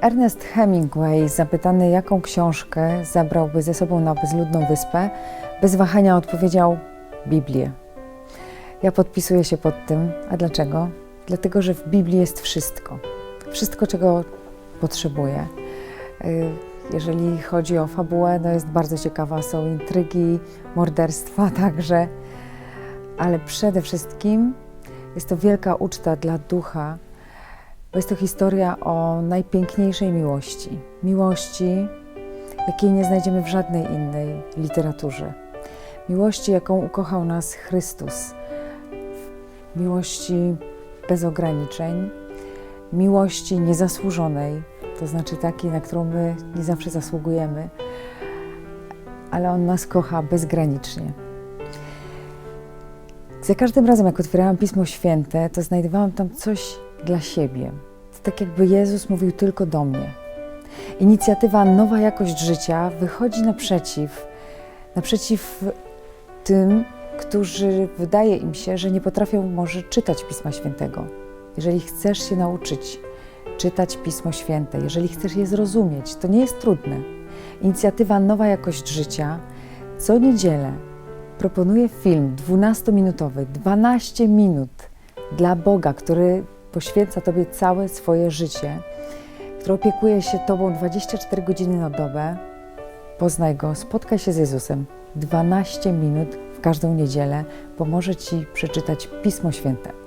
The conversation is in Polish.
Ernest Hemingway, zapytany jaką książkę zabrałby ze sobą na bezludną wyspę, bez wahania odpowiedział Biblię. Ja podpisuję się pod tym. A dlaczego? Dlatego, że w Biblii jest wszystko. Wszystko, czego potrzebuję. Y, Jeżeli chodzi o fabułę, no jest bardzo ciekawa. Są intrygi, morderstwa także, ale przede wszystkim jest to wielka uczta dla ducha, bo jest to historia o najpiękniejszej miłości. Miłości, jakiej nie znajdziemy w żadnej innej literaturze. Miłości, jaką ukochał nas Chrystus. Miłości bez ograniczeń, miłości niezasłużonej, to znaczy takiej, na którą my nie zawsze zasługujemy, ale On nas kocha bezgranicznie. Za każdym razem, jak otwierałam Pismo Święte, to znajdowałam tam coś dla siebie. To tak jakby Jezus mówił tylko do mnie. Inicjatywa Nowa Jakość Życia wychodzi naprzeciw, naprzeciw tym, którzy wydaje im się, że nie potrafią może czytać Pisma Świętego. Jeżeli chcesz się nauczyć czytać Pismo Święte, jeżeli chcesz je zrozumieć, to nie jest trudne. Inicjatywa Nowa Jakość Życia co niedzielę proponuje film 12-minutowy, 12 minut dla Boga, który poświęca Tobie całe swoje życie, który opiekuje się Tobą 24 godziny na dobę. Poznaj Go, spotkaj się z Jezusem. 12 minut w każdą niedzielę pomoże Ci przeczytać Pismo Święte.